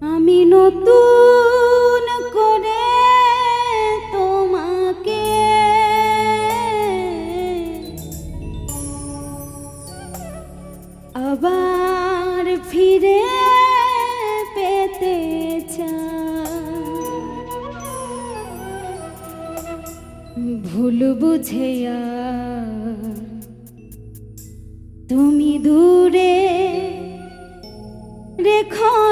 আমি নতুন করে তোমাকে। আবার ফিরে পেতে ভুল বুঝে তুমি দূরে রেখা